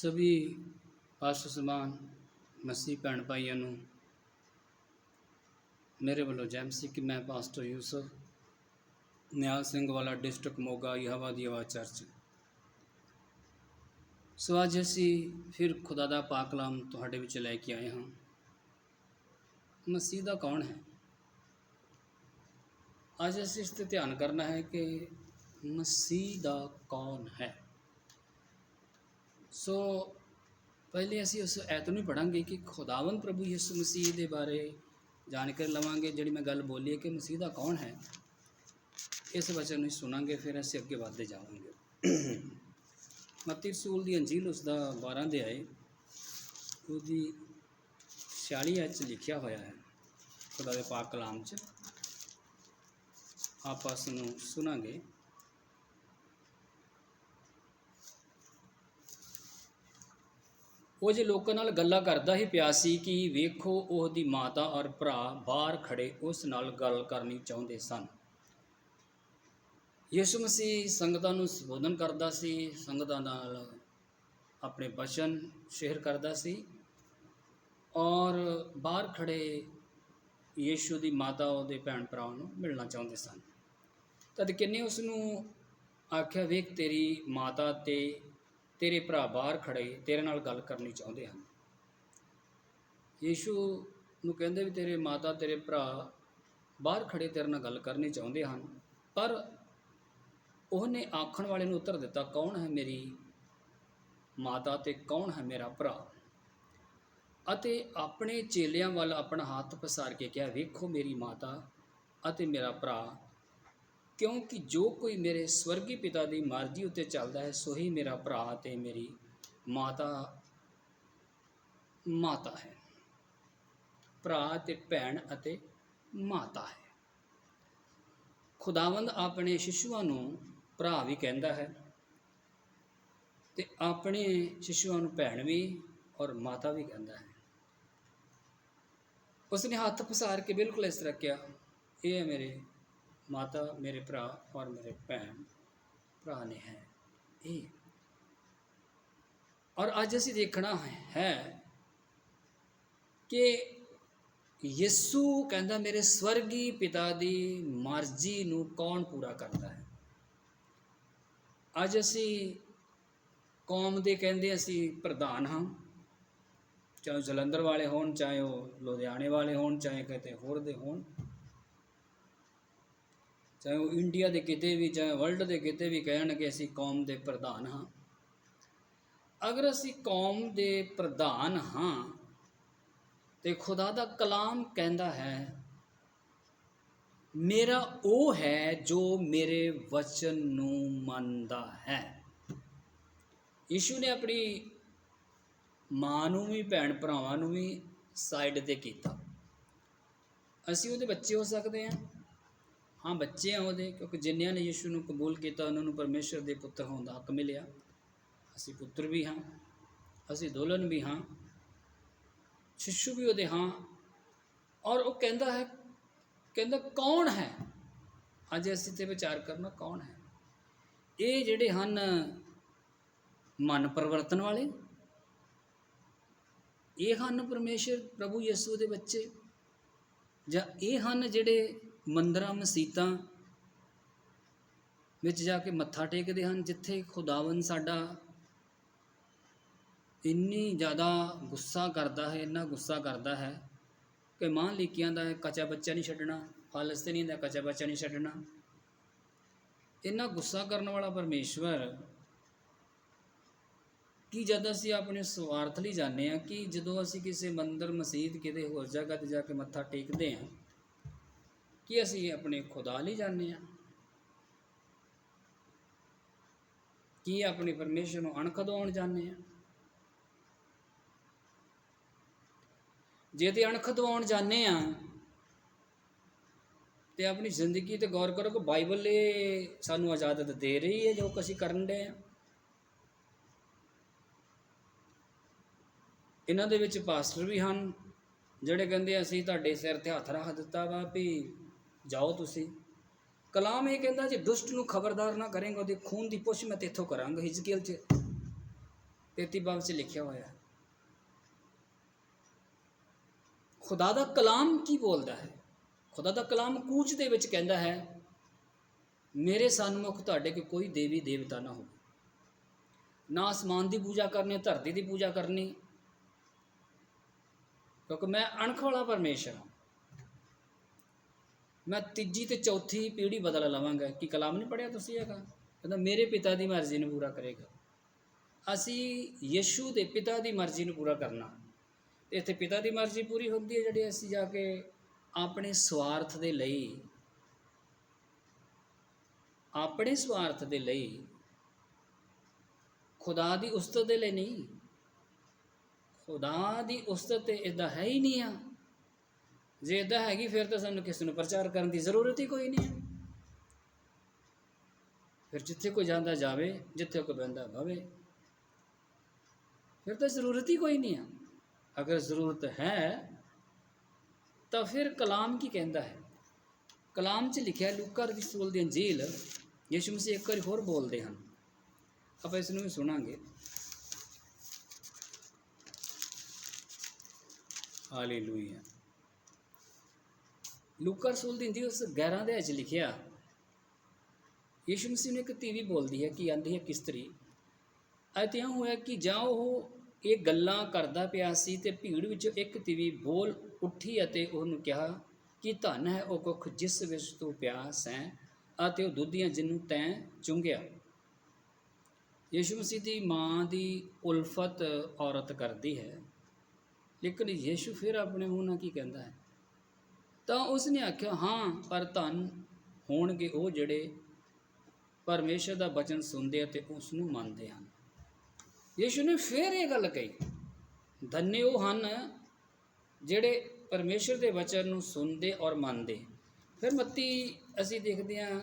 ਸਭੀ pastor ਸਮਾਨ ਮਸੀਹ ਭੈਣ ਭਾਈਆਂ ਨੂੰ ਮੇਰੇ ਵੱਲੋਂ ਜੈ ਮਸੀਹ ਕਿ ਮੈਂ ਪਾਸਟਰ ਯੂਸਫ ਨਿਆਲ ਸਿੰਘ ਵਾਲਾ ਡਿਸਟ੍ਰਿਕਟ ਮੋਗਾ ਯਹਵਾ ਦੀ ਆਵਾਜ਼ ਚਰਚ। ਸੋ ਅੱਜ ਅਸੀਂ ਫਿਰ ਖੁਦਾ ਦਾ ਪਾਕ ਕਲਾਮ ਤੁਹਾਡੇ ਵਿੱਚ ਲੈ ਕੇ ਆਏ ਹਾਂ। ਮਸੀਹ ਦਾ ਕੌਣ ਹੈ? ਅੱਜ ਅਸੀਂ ਇਸ ਤੇ ਧਿਆਨ ਕਰਨਾ ਹੈ ਕਿ ਮਸੀਹ ਦਾ ਕੌਣ ਹੈ? ਸੋ ਪਹਿਲੇ ਅਸੀਂ ਉਸ ਐਤ ਨੂੰ ਪੜਾਂਗੇ ਕਿ ਖੁਦਾਵੰਦ ਪ੍ਰਭੂ ਯਿਸੂ ਮਸੀਹ ਦੇ ਬਾਰੇ ਜਾਣਕਾਰੀ ਲਵਾਂਗੇ, ਜਿਹੜੀ ਮੈਂ ਗੱਲ ਬੋਲੀ ਹੈ ਕਿ ਮਸੀਹ ਦਾ ਕੌਣ ਹੈ। ਇਸ ਵਚਨ ਨੂੰ ਸੁਣਾਂਗੇ, ਫਿਰ ਅਸੀਂ ਅੱਗੇ ਵਧਦੇ ਜਾਵਾਂਗੇ। ਮਤੀ ਰਸੂਲ ਦੀ ਅੰਜੀਲ ਉਸ ਦਾ 12 ਦੇ ਆਏ। ਉਹਦੀ 46 ਐਚ ਲਿਖਿਆ ਹੋਇਆ ਹੈ। ਖੁਦਾ ਦੇ ਪਾਕ ਕਲਾਮ 'ਚ। ਆਪਸ ਨੂੰ ਸੁਣਾਂਗੇ। ਉਹ ਜੇ ਲੋਕਾਂ ਨਾਲ ਗੱਲਾਂ ਕਰਦਾ ਹੀ ਪਿਆ ਸੀ ਕਿ ਵੇਖੋ ਉਹਦੀ ਮਾਤਾ ਔਰ ਭਰਾ ਬਾਹਰ ਖੜੇ ਉਸ ਨਾਲ ਗੱਲ ਕਰਨੀ ਚਾਹੁੰਦੇ ਸਨ। ਯਿਸੂ ਮਸੀਹ ਸੰਗਤਾਂ ਨੂੰ ਸੰਬੋਧਨ ਕਰਦਾ ਸੀ, ਸੰਗਤਾਂ ਨਾਲ ਆਪਣੇ ਬਚਨ ਸ਼ੇਅਰ ਕਰਦਾ ਸੀ ਔਰ ਬਾਹਰ ਖੜੇ ਯੀਸ਼ੂ ਦੀ ਮਾਤਾ ਉਹਦੇ ਭੈਣ ਭਰਾ ਨੂੰ ਮਿਲਣਾ ਚਾਹੁੰਦੇ ਸਨ। ਤਦ ਕਿੰਨੇ ਉਸ ਨੂੰ ਆਖਿਆ, ਵੇਖ ਤੇਰੀ ਮਾਤਾ ਤੇ ਤੇਰੇ ਭਰਾ ਬਾਹਰ ਖੜੇ ਤੇਰੇ ਨਾਲ ਗੱਲ ਕਰਨੀ ਚਾਹੁੰਦੇ ਹਨ। ਯੀਸ਼ੂ ਨੂੰ ਕਹਿੰਦੇ ਵੀ ਤੇਰੇ ਮਾਤਾ, ਤੇਰੇ ਭਰਾ ਬਾਹਰ ਖੜੇ ਤੇਰੇ ਨਾਲ ਗੱਲ ਕਰਨੀ ਚਾਹੁੰਦੇ ਹਨ, ਪਰ ਉਹਨੇ ਆਖਣ ਵਾਲੇ ਨੂੰ ਉੱਤਰ ਦਿੱਤਾ, ਕੌਣ ਹੈ ਮੇਰੀ ਮਾਤਾ ਤੇ ਕੌਣ ਹੈ ਮੇਰਾ ਭਰਾ? ਅਤੇ ਆਪਣੇ ਚੇਲਿਆਂ ਵੱਲ ਆਪਣਾ ਹੱਥ ਪਸਾਰ ਕੇ ਕਿਹਾ, ਵੇਖੋ ਮੇਰੀ ਮਾਤਾ ਅਤੇ ਮੇਰਾ ਭਰਾ ਕਿਉਂਕਿ ਜੋ ਕੋਈ ਮੇਰੇ ਸਵਰਗੀ ਪਿਤਾ ਦੀ ਮਰਜ਼ੀ ਉੱਤੇ ਚੱਲਦਾ ਹੈ, ਸੋ ਹੀ ਮੇਰਾ ਭਰਾ ਤੇ ਮੇਰੀ ਮਾਤਾ ਮਾਤਾ ਹੈ। ਭਰਾ ਤੇ ਭੈਣ ਅਤੇ ਮਾਤਾ ਹੈ। ਖੁਦਾਵੰਦ ਆਪਣੇ ਸ਼ਿਸ਼ੂਆਂ ਨੂੰ ਭਰਾ ਵੀ ਕਹਿੰਦਾ ਹੈ ਤੇ ਆਪਣੇ ਸ਼ਿਸ਼ੂਆਂ ਨੂੰ ਭੈਣ ਵੀ ਔਰ ਮਾਤਾ ਵੀ ਕਹਿੰਦਾ ਹੈ। ਉਸਨੇ ਹੱਥ ਪਸਾਰ ਕੇ ਬਿਲਕੁਲ ਇਸ ਤਰ੍ਹਾਂ ਕਿਹਾ, ਇਹ ਹੈ ਮੇਰੇ ਮਾਤਾ ਮੇਰੇ ਭਰਾ ਔਰ ਮੇਰੇ ਭੈਣ ਭਰਾ ਨੇ ਹੈ। ਇਹ। ਔਰ ਅੱਜ ਅਸੀਂ ਦੇਖਣਾ ਹੈ ਕਿ ਯਿਸੂ ਕਹਿੰਦਾ, ਮੇਰੇ ਸਵਰਗੀ ਪਿਤਾ ਦੀ ਮਰਜ਼ੀ ਨੂੰ ਕੌਣ ਪੂਰਾ ਕਰਦਾ ਹੈ? ਅੱਜ ਅਸੀਂ ਕੌਮ ਦੇ ਕਹਿੰਦੇ ਅਸੀਂ ਪ੍ਰਧਾਨ ਹਾਂ। ਚਾਹੇ ਉਹ ਜਲੰਧਰ ਵਾਲੇ ਹੋਣ, ਚਾਹੇ ਉਹ ਲੁਧਿਆਣੇ ਵਾਲੇ ਹੋਣ, ਚਾਹੇ ਕਿਤੇ ਹੋਰ ਦੇ ਹੋਣ। ਚਾਹੇ ਉਹ ਇੰਡੀਆ ਦੇ ਕਿਤੇ ਵੀ, ਚਾਹੇ ਵਰਲਡ ਦੇ ਕਿਤੇ ਵੀ ਕਹਿਣ ਕਿ ਅਸੀਂ ਕੌਮ ਦੇ ਪ੍ਰਧਾਨ ਹਾਂ। ਅਗਰ ਅਸੀਂ ਕੌਮ ਦੇ ਪ੍ਰਧਾਨ ਹਾਂ ਤੇ ਖੁਦਾ ਦਾ ਕਲਾਮ ਕਹਿੰਦਾ ਹੈ, ਮੇਰਾ ਉਹ ਹੈ ਜੋ ਮੇਰੇ ਵਚਨ ਨੂੰ ਮੰਨਦਾ ਹੈ। ਯਿਸੂ ਨੇ ਆਪਣੀ ਮਾਂ ਨੂੰ ਵੀ, ਭੈਣ ਭਰਾਵਾਂ ਨੂੰ ਵੀ ਸਾਈਡ ਤੇ ਕੀਤਾ। ਅਸੀਂ ਉਹਦੇ ਬੱਚੇ ਹੋ ਸਕਦੇ ਹਾਂ। ਹਾਂ, ਬੱਚੇ ਆ ਉਹਦੇ, ਕਿਉਂਕਿ ਜਿਨ੍ਹਾਂ ਨੇ ਯਿਸੂ ਨੂੰ ਕਬੂਲ ਕੀਤਾ, ਉਹਨਾਂ ਨੂੰ ਪਰਮੇਸ਼ਰ ਦੇ ਪੁੱਤਰ ਹੋਣ ਦਾ ਹੱਕ ਮਿਲਿਆ। ਅਸੀਂ ਪੁੱਤਰ ਵੀ ਹਾਂ, ਅਸੀਂ ਦੁਲਹਨ ਵੀ ਹਾਂ, ਸ਼ਿਸ਼ੂ ਵੀ ਉਹਦੇ ਹਾਂ, ਔਰ ਉਹ ਕਹਿੰਦਾ ਹੈ, ਕਹਿੰਦਾ ਕੌਣ ਹੈ? ਅੱਜ ਅਸੀਂ ਤੇ ਵਿਚਾਰ ਕਰਨਾ ਕੌਣ ਹੈ? ਇਹ ਜਿਹੜੇ ਹਨ, ਮਨ ਪਰਿਵਰਤਨ ਵਾਲੇ, ਇਹ ਹਨ ਪਰਮੇਸ਼ਰ ਪ੍ਰਭੂ ਯਿਸੂ ਦੇ ਬੱਚੇ, ਜਾਂ ਇਹ ਹਨ ਜਿਹੜੇ ਮੰਦਰਾਂ, ਮਸੀਤਾਂ ਵਿੱਚ ਜਾ ਕੇ ਮੱਥਾ ਟੇਕਦੇ ਹਨ, ਜਿੱਥੇ ਖੁਦਾਵੰ ਸਾਡਾ ਇੰਨੀ ਜ਼ਿਆਦਾ ਗੁੱਸਾ ਕਰਦਾ ਹੈ, ਇੰਨਾ ਗੁੱਸਾ ਕਰਦਾ ਹੈ ਕਿ ਮਾਂ ਲਿਖਿਆਂ ਦਾ ਕੱਚਾ ਬੱਚਾ ਨਹੀਂ ਛੱਡਣਾ ਫਲਸਤੀਨੀ ਦਾ ਕੱਚਾ ਬੱਚਾ ਨਹੀਂ ਛੱਡਣਾ। ਇੰਨਾ ਗੁੱਸਾ ਕਰਨ ਵਾਲਾ ਪਰਮੇਸ਼ਵਰ ਕਿ ਜਦ ਅਸੀਂ ਆਪਣੇ ਸਵਾਰਥ ਲਈ ਜਾਂਦੇ ਹਾਂ ਕਿ ਜਦੋਂ ਅਸੀਂ ਕਿਸੇ ਮੰਦਰ ਮਸਜਿਦ ਕਿਤੇ ਹੋਰ ਜਗ੍ਹਾ ਤੇ ਜਾ ਕੇ ਮੱਥਾ ਟੇਕਦੇ ਹਾਂ ਕਿ ਅਸੀਂ ਆਪਣੇ ਖੁਦਾ ਲਈ ਜਾਂਦੇ ਹਾਂ? ਕੀ ਆਪਣੇ ਪਰਮੇਸ਼ਰ ਨੂੰ ਅਣਖ ਦਿਵਾਉਣ ਜਾਂਦੇ ਹਾਂ? ਜੇ ਤੇ ਅਣਖ ਦਿਵਾਉਣ ਜਾਂਦੇ ਆ ਤੇ ਆਪਣੀ ਜ਼ਿੰਦਗੀ ਤੇ ਗੌਰ ਕਰੋ ਕਿ ਬਾਈਬਲ ਇਹ ਸਾਨੂੰ ਇਜਾਜ਼ਤ ਦੇ ਰਹੀ ਹੈ ਜੋ ਕੁ ਅਸੀਂ ਕਰਨ ਦੇ ਆ ਇਹਨਾਂ ਦੇ ਵਿੱਚ ਪਾਸਟਰ ਵੀ ਹਨ, ਜਿਹੜੇ ਕਹਿੰਦੇ ਅਸੀਂ ਤੁਹਾਡੇ ਸਿਰ ਤੇ ਹੱਥ ਰੱਖ ਦਿੱਤਾ ਵਾ ਵੀ ਜਾਓ ਤੁਸੀਂ। ਕਲਾਮ ਇਹ ਕਹਿੰਦਾ ਜੇ ਦੁਸ਼ਟ ਨੂੰ ਖਬਰਦਾਰ ਨਾ ਕਰੇਗਾ, ਉਹਦੇ ਖੂਨ ਦੀ ਪੁੱਛ ਮੈਂ ਤੇਥੋਂ ਕਰਾਂਗਾ ਹਿਜਕੀਲ 'ਚ। 33 ਬਾਬ 'ਚ ਲਿਖਿਆ ਹੋਇਆ ਹੈ। ਖੁਦਾ ਦਾ ਕਲਾਮ ਕੀ ਬੋਲਦਾ ਹੈ? ਖੁਦਾ ਦਾ ਕਲਾਮ ਕੂਚ ਦੇ ਵਿੱਚ ਕਹਿੰਦਾ ਹੈ, ਮੇਰੇ ਸਨਮੁਖ ਤੁਹਾਡੇ ਕੇ ਕੋਈ ਦੇਵੀ ਦੇਵਤਾ ਨਾ ਹੋਵੇ। ਨਾ ਅਸਮਾਨ ਦੀ ਪੂਜਾ ਕਰਨੀ ਧਰਤੀ ਦੀ ਪੂਜਾ ਕਰਨੀ। ਕਿਉਂਕਿ ਮੈਂ ਅਣਖ ਵਾਲਾ ਪਰਮੇਸ਼ਰ ਹਾਂ। ਮੈਂ ਤੀਜੀ ਤੇ ਚੌਥੀ ਪੀੜ੍ਹੀ ਬਦਲ ਲਵਾਂਗਾ, ਕਿ ਕਲਾਮ ਨਹੀਂ ਪੜਿਆ ਤੁਸੀਂ ਹੈਗਾ? ਕਹਿੰਦਾ ਮੇਰੇ ਪਿਤਾ ਦੀ ਮਰਜ਼ੀ ਨੂੰ ਪੂਰਾ ਕਰੇਗਾ। ਅਸੀਂ ਯਿਸੂ ਦੇ ਪਿਤਾ ਦੀ ਮਰਜ਼ੀ ਨੂੰ ਪੂਰਾ ਕਰਨਾ। ਤੇ ਇੱਥੇ ਪਿਤਾ ਦੀ ਮਰਜ਼ੀ ਪੂਰੀ ਹੁੰਦੀ ਹੈ ਜਿਹੜੀ ਅਸੀਂ ਜਾ ਕੇ ਆਪਣੇ ਸਵਾਰਥ ਦੇ ਲਈ, ਆਪਣੇ ਸਵਾਰਥ ਦੇ ਲਈ, ਖੁਦਾ ਦੀ ਉਸਤਤ ਦੇ ਲਈ ਨਹੀਂ। ਖੁਦਾ ਦੀ ਉਸਤਤ ਤੇ ਇਦਾਂ ਹੈ ਹੀ ਨਹੀਂ ਆ। ਜੇ ਇਦਾਂ ਹੈਗੀ, ਫਿਰ ਤਾਂ ਸਾਨੂੰ ਕਿਸੇ ਨੂੰ ਪ੍ਰਚਾਰ ਕਰਨ ਦੀ ਜ਼ਰੂਰਤ ਹੀ ਕੋਈ ਨਹੀਂ ਹੈ। ਫਿਰ ਜਿੱਥੇ ਕੋਈ ਜਾਂਦਾ ਜਾਵੇ, ਜਿੱਥੇ ਕੋਈ ਬੰਦਾ ਭਵੇ ਫਿਰ ਤਾਂ ਜ਼ਰੂਰਤ ਹੀ ਕੋਈ ਨਹੀਂ ਹੈ। ਅਗਰ ਜ਼ਰੂਰਤ ਹੈ, ਤਾਂ ਫਿਰ ਕਲਾਮ ਕੀ ਕਹਿੰਦਾ ਹੈ? ਕਲਾਮ 'ਚ ਲਿਖਿਆ ਲੂਕਾ ਦੀ ਰਸੂਲ ਦੀ ਅੰਜੀਲ, ਯਿਸੂ ਮਸੀਹ ਇੱਕ ਵਾਰੀ ਹੋਰ ਬੋਲਦੇ ਹਨ। ਆਪਾਂ ਇਸ ਨੂੰ ਵੀ ਸੁਣਾਂਗੇ। ਹਾਲੇਲੂਇਆ। ਲੂਕਾ ਰਸੂਲ ਦੀ ਅੰਜੀਲ ਉਸ 11 ਦੇ ਵਿੱਚ ਲਿਖਿਆ, ਯਿਸੂ ਮਸੀਹ ਨੇ ਇੱਕ ਤੀਵੀ ਬੋਲਦੀ ਹੈ ਕਿ ਆਂਦੀ ਹੈ ਕਿਸਤਰੀ ਅਤੇ ਇਉਂ ਹੋਇਆ ਕਿ ਜਾਂ ਉਹ ਇਹ ਗੱਲਾਂ ਕਰਦਾ ਪਿਆ ਸੀ ਤੇ ਭੀੜ ਵਿੱਚੋਂ ਇੱਕ ਤੀਵੀ ਬੋਲ ਉੱਠੀ ਅਤੇ ਉਹਨੂੰ ਕਿਹਾ ਕਿ ਧਨ ਹੈ ਉਹ ਕੁੱਖ ਜਿਸ ਵਿੱਚ ਤੂੰ ਪਿਆਸ ਹੈ ਅਤੇ ਉਹ ਦੁੱਧੀਆਂ ਜਿਹਨੂੰ ਤੈਂ ਚੁੰਗਿਆ। ਯਿਸੂ ਮਸੀਹ ਦੀ ਮਾਂ ਦੀ ਉਲਫਤ ਔਰਤ ਕਰਦੀ ਹੈ। ਲੇਕਿਨ ਯਿਸੂ ਫਿਰ ਆਪਣੇ ਮੂੰਹ ਨਾਲ ਕੀ ਕਹਿੰਦਾ ਹੈ? ਤਾਂ ਉਸਨੇ ਆਖਿਆ, ਹਾਂ, ਪਰ ਧਨ ਹੋਣਗੇ ਉਹ ਜਿਹੜੇ ਪਰਮੇਸ਼ਰ ਦਾ ਬਚਨ ਸੁਣਦੇ ਅਤੇ ਉਸ ਨੂੰ ਮੰਨਦੇ ਹਨ। ਯਿਸੂ ਨੇ ਫਿਰ ਇਹ ਗੱਲ ਕਹੀ, ਧੰਨੇ ਉਹ ਹਨ ਜਿਹੜੇ ਪਰਮੇਸ਼ਰ ਦੇ ਵਚਨ ਨੂੰ ਸੁਣਦੇ ਔਰ ਮੰਨਦੇ। ਫਿਰ ਮੱਤੀ ਅਸੀਂ ਦੇਖਦੇ ਹਾਂ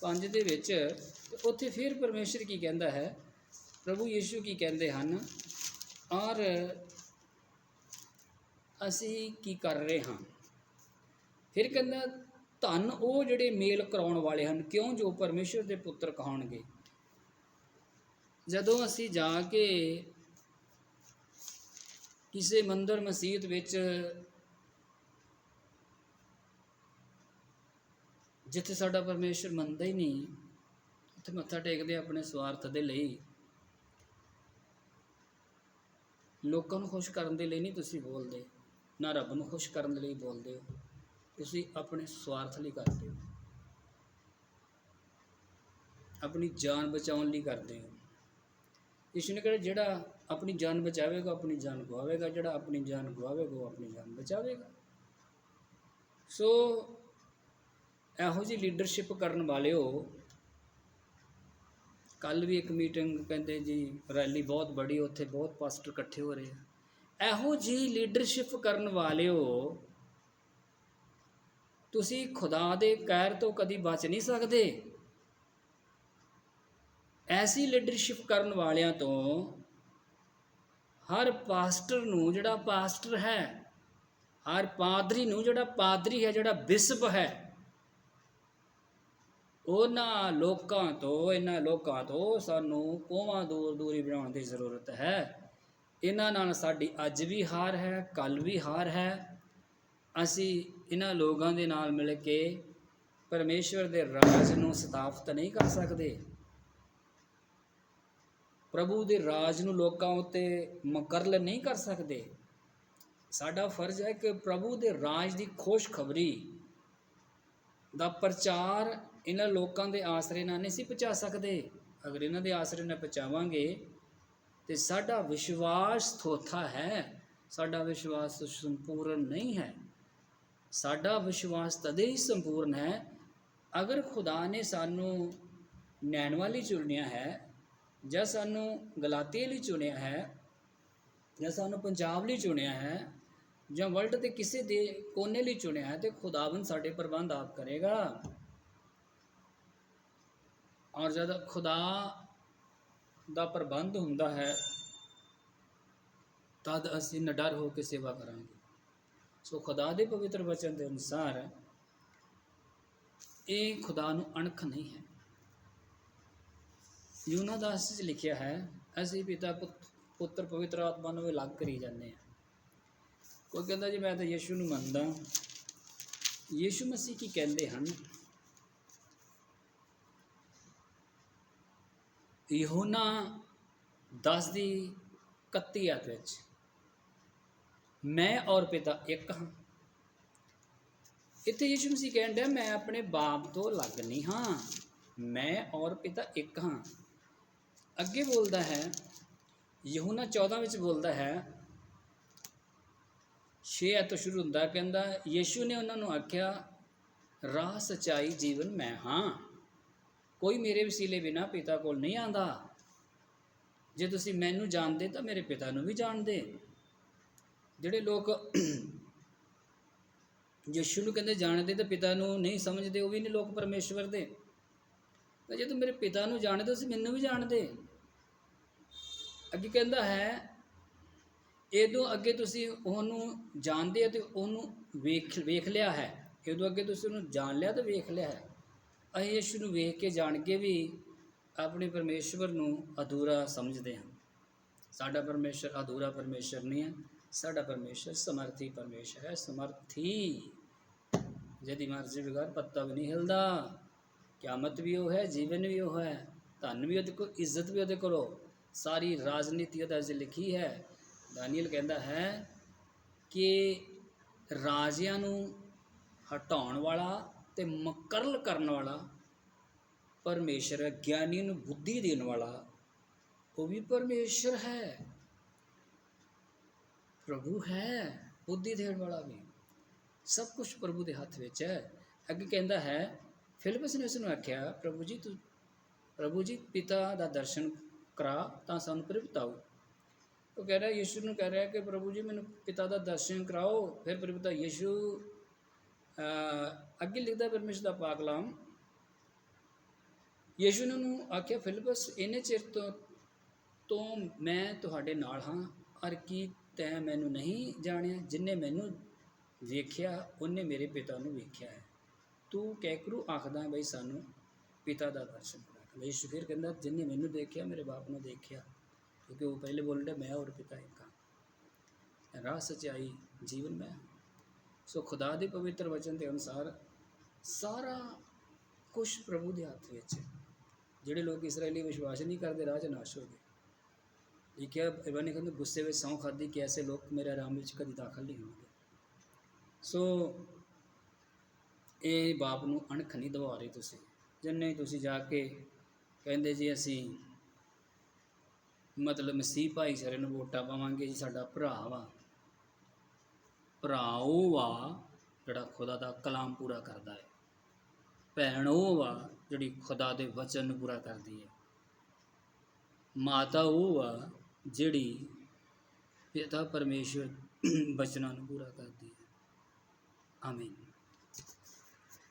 ਪੰਜ ਦੇ ਵਿੱਚ ਉੱਥੇ ਫਿਰ ਪਰਮੇਸ਼ਰ ਕੀ ਕਹਿੰਦਾ ਹੈ? ਪ੍ਰਭੂ ਯਿਸੂ ਕੀ ਕਹਿੰਦੇ ਹਨ? ਔਰ ਅਸੀਂ ਕੀ ਕਰ ਰਹੇ ਹਾਂ? ਫਿਰ ਕਹਿੰਦਾ, ਧੰਨ ਉਹ ਜਿਹੜੇ ਮੇਲ ਕਰਾਉਣ ਵਾਲੇ ਹਨ, ਕਿਉਂ ਜੋ ਪਰਮੇਸ਼ਰ ਦੇ ਪੁੱਤਰ ਕਹਾਉਣਗੇ? ਜਦੋਂ ਅਸੀਂ ਜਾ ਕੇ ਕਿਸੇ ਮੰਦਰ ਮਸਜਿਦ ਵਿੱਚ ਜਿੱਥੇ ਸਾਡਾ ਪਰਮੇਸ਼ਰ ਮੰਨਦਾ ਹੀ ਨਹੀਂ, ਉੱਥੇ ਮੱਥਾ ਟੇਕਦੇ ਆਪਣੇ ਸਵਾਰਥ ਦੇ ਲਈ, ਲੋਕਾਂ ਨੂੰ ਖੁਸ਼ ਕਰਨ ਦੇ ਲਈ ਨਹੀਂ ਤੁਸੀਂ ਬੋਲਦੇ, ਨਾ ਰੱਬ ਨੂੰ ਖੁਸ਼ ਕਰਨ ਦੇ ਲਈ ਬੋਲਦੇ ਹੋ। ਤੁਸੀਂ ਆਪਣੇ ਸਵਾਰਥ ਲਈ ਕਰਦੇ ਹੋ। ਆਪਣੀ ਜਾਨ ਬਚਾਉਣ ਲਈ ਕਰਦੇ ਹੋ। ਯਿਸੂ ਨੇ ਕਿਹਾ, ਜਿਹੜਾ ਆਪਣੀ ਜਾਨ ਬਚਾਵੇਗਾ ਆਪਣੀ ਜਾਨ ਗਵਾਵੇਗਾ ਜਿਹੜਾ ਆਪਣੀ ਜਾਨ ਗਵਾਵੇਗਾ ਉਹ ਆਪਣੀ ਜਾਨ ਬਚਾਵੇਗਾ। ਸੋ ਇਹੋ ਜੀ ਲੀਡਰਸ਼ਿਪ ਕਰਨ ਵਾਲਿਓ, ਕੱਲ ਵੀ ਇੱਕ ਮੀਟਿੰਗ ਕਹਿੰਦੇ ਜੀ ਰੈਲੀ ਬਹੁਤ ਬੜੀ, ਉੱਥੇ ਬਹੁਤ ਪਾਸਟਰ ਇਕੱਠੇ ਹੋ ਰਹੇ ਆ। ਇਹੋ ਜੀ ਲੀਡਰਸ਼ਿਪ ਕਰਨ ਵਾਲਿਓ ਤੁਸੀਂ ਖੁਦਾ ਦੇ ਕਹਿਰ ਤੋਂ ਕਦੀ ਬਚ ਨਹੀਂ ਸਕਦੇ। ਐਸੀ ਲੀਡਰਸ਼ਿਪ ਕਰਨ ਵਾਲਿਆਂ ਤੋਂ ਹਰ ਪਾਸਟਰ ਨੂੰ ਜਿਹੜਾ ਪਾਸਟਰ ਹੈ, ਹਰ ਪਾਦਰੀ ਨੂੰ ਜਿਹੜਾ ਪਾਦਰੀ ਹੈ, ਜਿਹੜਾ ਬਿਸ਼ਪ ਹੈ, ਉਹਨਾਂ ਲੋਕਾਂ ਤੋਂ, ਇਹਨਾਂ ਲੋਕਾਂ ਤੋਂ ਸਾਨੂੰ ਕੋਵਾਂ ਦੂਰ ਦੂਰੀ ਬਣਾਉਣ ਦੀ ਜ਼ਰੂਰਤ ਹੈ। ਇਹਨਾਂ ਨਾਲ ਸਾਡੀ ਅੱਜ ਵੀ ਹਾਰ ਹੈ ਕੱਲ ਵੀ ਹਾਰ ਹੈ। ਅਸੀਂ ਇਹਨਾਂ ਲੋਕਾਂ ਦੇ ਨਾਲ ਮਿਲ ਕੇ ਪਰਮੇਸ਼ਵਰ ਦੇ ਰਾਜ ਨੂੰ ਸਥਾਪਿਤ ਨਹੀਂ ਕਰ ਸਕਦੇ। ਪ੍ਰਭੂ ਦੇ ਰਾਜ ਨੂੰ ਲੋਕਾਂ ਉੱਤੇ ਮੁਕਰਲ ਨਹੀਂ ਕਰ ਸਕਦੇ। ਸਾਡਾ ਫਰਜ਼ ਹੈ ਕਿ ਪ੍ਰਭੂ ਦੇ ਰਾਜ ਦੀ ਖੁਸ਼ਖਬਰੀ ਦਾ ਪ੍ਰਚਾਰ ਇਹਨਾਂ ਲੋਕਾਂ ਦੇ ਆਸਰੇ ਨਾਲ ਨਹੀਂ ਸੀ ਪਹੁੰਚਾ ਸਕਦੇ। ਅਗਰ ਇਹਨਾਂ ਦੇ ਆਸਰੇ ਨਾਲ ਪਹੁੰਚਾਵਾਂਗੇ, ਤੇ ਸਾਡਾ ਵਿਸ਼ਵਾਸ ਥੋਥਾ ਹੈ। ਸਾਡਾ ਵਿਸ਼ਵਾਸ ਸੰਪੂਰਨ ਨਹੀਂ ਹੈ। ਸਾਡਾ ਵਿਸ਼ਵਾਸ ਤਦੇ ਹੀ ਸੰਪੂਰਨ ਹੈ, ਅਗਰ ਖੁਦਾ ਨੇ ਸਾਨੂੰ ਨੈਣਵਾ ਲਈ ਚੁਣਿਆ ਹੈ, ਜਾਂ ਸਾਨੂੰ ਗਲਾਤੀਏ ਲਈ ਚੁਣਿਆ ਹੈ, ਜਾਂ ਸਾਨੂੰ ਪੰਜਾਬ ਲਈ ਚੁਣਿਆ ਹੈ, ਜਾਂ ਵਰਲਡ ਦੇ ਕਿਸੇ ਦੇ ਕੋਨੇ ਲਈ ਚੁਣਿਆ ਹੈ, ਤੇ ਖੁਦਾਵੰ ਸਾਡੇ ਪ੍ਰਬੰਧ ਆਪ ਕਰੇਗਾ। ਔਰ ਜਦ ਖੁਦਾ ਦਾ ਪ੍ਰਬੰਧ ਹੁੰਦਾ ਹੈ, ਤਦ ਅਸੀਂ ਨਿਡਰ ਹੋ ਕੇ ਸੇਵਾ ਕਰਾਂਗੇ। ਸੋ ਖੁਦਾ ਦੇ ਪਵਿੱਤਰ ਵਚਨ ਦੇ ਅਨੁਸਾਰ ਇਹ ਖੁਦਾ ਨੂੰ ਅਣਖ ਨਹੀਂ ਹੈ। ਯੂਨਾ ਦਾਸ ਵਿੱਚ ਲਿਖਿਆ ਹੈ, ਅਸੀਂ ਪਿਤਾ ਪੁੱਤਰ ਪਵਿੱਤਰ ਆਤਮਾ ਨੂੰ ਵੀ ਅਲੱਗ ਕਰੀ ਜਾਂਦੇ ਆ ਕੋਈ ਕਹਿੰਦਾ ਜੀ ਮੈਂ ਤਾਂ ਯੀਸ਼ੂ ਨੂੰ ਮੰਨਦਾ ਯੀਸ਼ੂ ਮਸੀਹ ਕੀ ਕਹਿੰਦੇ ਹਨ? ਯਹੋਨਾ 10 ਦੀ 31 ਆਇਤ ਵਿੱਚ ਮੈਂ ਔਰ ਪਿਤਾ ਇੱਕ ਹਾਂ। ਇੱਥੇ ਯਿਸੂ ਮਸੀਹ ਕਹਿਣ ਡਿਆ, ਮੈਂ ਆਪਣੇ ਬਾਪ ਤੋਂ ਅਲੱਗ ਨਹੀਂ ਹਾਂ। ਮੈਂ ਔਰ ਪਿਤਾ ਇੱਕ ਹਾਂ। ਅੱਗੇ ਬੋਲਦਾ ਹੈ, ਯਹੂਨਾ 14 ਵਿੱਚ ਬੋਲਦਾ ਹੈ 6 ਤੋਂ ਸ਼ੁਰੂ ਹੁੰਦਾ, ਕਹਿੰਦਾ, ਯੀਸ਼ੂ ਨੇ ਉਹਨਾਂ ਨੂੰ ਆਖਿਆ, ਰਾਹ ਸਚਾਈ ਜੀਵਨ ਮੈਂ ਹਾਂ। ਕੋਈ ਮੇਰੇ ਵਸੀਲੇ ਬਿਨਾ ਪਿਤਾ ਕੋਲ ਨਹੀਂ ਆਂਦਾ ਜੇ ਤੁਸੀਂ ਮੈਨੂੰ ਜਾਣਦੇ ਤਾਂ ਮੇਰੇ ਪਿਤਾ ਨੂੰ ਵੀ ਜਾਣਦੇ। ਜਿਹੜੇ ਲੋਕ ਯਿਸੂ ਨੂੰ ਕਹਿੰਦੇ ਜਾਣਦੇ ਤਾਂ ਪਿਤਾ ਨੂੰ ਨਹੀਂ ਸਮਝਦੇ, ਉਹ ਵੀ ਨਹੀਂ ਲੋਕ ਪਰਮੇਸ਼ਵਰ ਦੇ। ਤਾਂ ਜੇ ਤੂੰ ਮੇਰੇ ਪਿਤਾ ਨੂੰ ਜਾਣਦੇ, ਤੁਸੀਂ ਮੈਨੂੰ ਵੀ ਜਾਣਦੇ। ਅੱਗੇ ਕਹਿੰਦਾ ਹੈ, ਇਹਦੋਂ ਅੱਗੇ ਤੁਸੀਂ ਉਹਨੂੰ ਜਾਣਦੇ ਹੋ ਤੇ ਉਹਨੂੰ ਵੇਖ ਵੇਖ ਲਿਆ ਹੈ। ਇਹਦੋਂ ਅੱਗੇ ਤੁਸੀਂ ਉਹਨੂੰ ਜਾਣ ਲਿਆ ਤੇ ਵੇਖ ਲਿਆ ਹੈ। ਅਸੀਂ ਯਿਸੂ ਨੂੰ ਵੇਖ ਕੇ ਜਾਣ ਕੇ ਵੀ ਆਪਣੇ ਪਰਮੇਸ਼ਵਰ ਨੂੰ ਅਧੂਰਾ ਸਮਝਦੇ ਹਾਂ। ਸਾਡਾ ਪਰਮੇਸ਼ਰ ਅਧੂਰਾ ਪਰਮੇਸ਼ਰ ਨਹੀਂ ਹੈ। ਸਾਡਾ ਪਰਮੇਸ਼ਰ ਸਮਰਥੀ ਪਰਮੇਸ਼ਰ ਹੈ, ਸਮਰਥੀ। ਜਿਹਦੀ ਮਰਜ਼ੀ ਬਗੈਰ ਪੱਤਾ ਵੀ ਨਹੀਂ ਹਿਲਦਾ। ਕਿਆਮਤ ਵੀ ਉਹ ਹੈ, ਜੀਵਨ ਵੀ ਉਹ ਹੈ, ਧਨ ਵੀ ਉਹਦੇ ਕੋਲ, ਇੱਜ਼ਤ ਵੀ ਉਹਦੇ ਕੋਲੋਂ। ਸਾਰੀ ਰਾਜਨੀਤੀ ਉਹਦਾ 'ਚ ਲਿਖੀ ਹੈ। ਦਾਨੀਅਲ ਕਹਿੰਦਾ ਹੈ ਕਿ ਰਾਜਿਆਂ ਨੂੰ ਹਟਾਉਣ ਵਾਲਾ ਤੇ ਮਕਰਲ ਕਰਨ ਵਾਲਾ, ਪਰਮੇਸ਼ਰ ਹੈ ਗਿਆਨੀ ਨੂੰ ਬੁੱਧੀ ਦੇਣ ਵਾਲਾ, ਉਹ ਵੀ ਪਰਮੇਸ਼ਰ ਹੈ। ਪ੍ਰਭੂ ਹੈ, ਬੁੱਧੀ ਦੇਣ ਵਾਲਾ ਵੀ। ਸਭ ਕੁਝ ਪ੍ਰਭੂ ਦੇ ਹੱਥ ਵਿੱਚ ਹੈ। ਅੱਗੇ ਕਹਿੰਦਾ ਹੈ, ਫਿਲਿਪਸ ਨੇ ਉਸ ਨੂੰ ਆਖਿਆ, ਪ੍ਰਭੂ ਜੀ, ਤੂੰ ਪ੍ਰਭੂ ਜੀ, ਪਿਤਾ ਦਾ ਦਰਸ਼ਨ ਕਰਾ, ਤਾਂ ਸਾਨੂੰ ਪ੍ਰਿਪਤ ਉਹ ਕਹਿ ਰਿਹਾ, ਯਿਸੂ ਨੂੰ ਕਹਿ ਰਿਹਾ ਕਿ ਪ੍ਰਭੂ ਜੀ, ਮੈਨੂੰ ਪਿਤਾ ਦਾ ਦਰਸ਼ਨ ਕਰਾਓ, ਫਿਰ ਪ੍ਰਿਪਤਾ ਯਿਸੂ। ਅੱਗੇ ਲਿਖਦਾ ਪਰਮੇਸ਼ਰ ਦਾ ਪਾਕਲਾਮ ਯਿਸੂ ਨੇ ਉਹਨੂੰ ਆਖਿਆ, ਫਿਲਿਪਸ ਇਹਨੇ ਚਿਰ ਤੋਂ ਤੋਂ ਮੈਂ ਤੁਹਾਡੇ ਨਾਲ ਹਾਂ। ਔਰ ਕੀ ਤੈਂ ਮੈਨੂੰ ਨਹੀਂ ਜਾਣਿਆ, ਜਿਨੇ ਮੈਨੂੰ ਵੇਖਿਆ, ਉਹਨੇ ਮੇਰੇ ਪਿਤਾ ਨੂੰ ਵੇਖਿਆ ਹੈ। ਤੂੰ ਕੈਕਰੂ ਆਖਦਾ ਬਈ ਸਾਨੂੰ ਪਿਤਾ ਦਾ ਦਰਸ਼ਨ ਕਰਾ ਬਈ ਸ਼ਫੀਰ ਕਹਿੰਦਾ, ਜਿਨੇ ਮੈਨੂੰ ਦੇਖਿਆ, ਮੇਰੇ ਬਾਪ ਨੂੰ ਦੇਖਿਆ। ਕਿਉਂਕਿ ਉਹ ਪਹਿਲੇ ਬੋਲਦਾ ਮੈਂ ਔਰ ਪਿਤਾ ਇੱਕ ਹਾਂ। ਰਾਹ ਸਚਾਈ ਜੀਵਨ ਮੈਂ। ਸੋ ਖੁਦਾ ਦੇ ਪਵਿੱਤਰ ਵਚਨ ਦੇ ਅਨੁਸਾਰ ਸਾਰਾ ਕੁਝ ਪ੍ਰਭੂ ਦੇ ਹੱਥ ਵਿੱਚ ਹੈ। ਜਿਹੜੇ ਲੋਕ ਇਸرائیਲੀ ਵਿਸ਼ਵਾਸ ਨਹੀਂ ਕਰਦੇ, ਰਾਹ ਚ ਨਾਸ਼ ਹੋ ਗਏ। ਲਿਖਿਆ ਇਬਨ ਨੇ ਕਹਿੰਦੇ ਗੁੱਸੇ ਵਿੱਚ ਸੌਂ ਖਾਦੀ ਕਿ ਐਸੇ ਲੋਕ ਮੇਰੇ ਆਰਾਮ ਵਿੱਚ ਕਦੀ ਦਾਖਲ ਨਹੀਂ ਹੋਣਗੇ। ਸੋ ਇਹ ਬਾਪ ਨੂੰ ਅਣਖ ਨਹੀਂ ਦਵਾ ਰਹੇ ਤੁਸੀਂ। ਜਿੰਨੇ ਤੁਸੀਂ ਜਾ ਕੇ ਕਹਿੰਦੇ ਜੀ, ਅਸੀਂ ਮਤਲਬ ਮਸੀਹ ਭਾਈਚਾਰੇ ਨੂੰ ਵੋਟਾਂ ਪਾਵਾਂਗੇ ਜੀ, ਸਾਡਾ ਭਰਾ ਵਾ। ਭਰਾ ਉਹ ਵਾ ਜਿਹੜਾ ਖੁਦਾ ਦਾ ਕਲਾਮ ਪੂਰਾ ਕਰਦਾ ਹੈ। ਭੈਣ ਉਹ ਵਾ ਜਿਹੜੀ ਖੁਦਾ ਦੇ ਵਚਨ ਨੂੰ ਪੂਰਾ ਕਰਦੀ ਹੈ। ਮਾਤਾ ਉਹ ਵਾ ਜਿਹੜੀ ਪਿਤਾ ਪਰਮੇਸ਼ਵਰ ਬਚਨਾਂ ਨੂੰ ਪੂਰਾ ਕਰਦੀ ਹੈ। ਆਮੀਨ।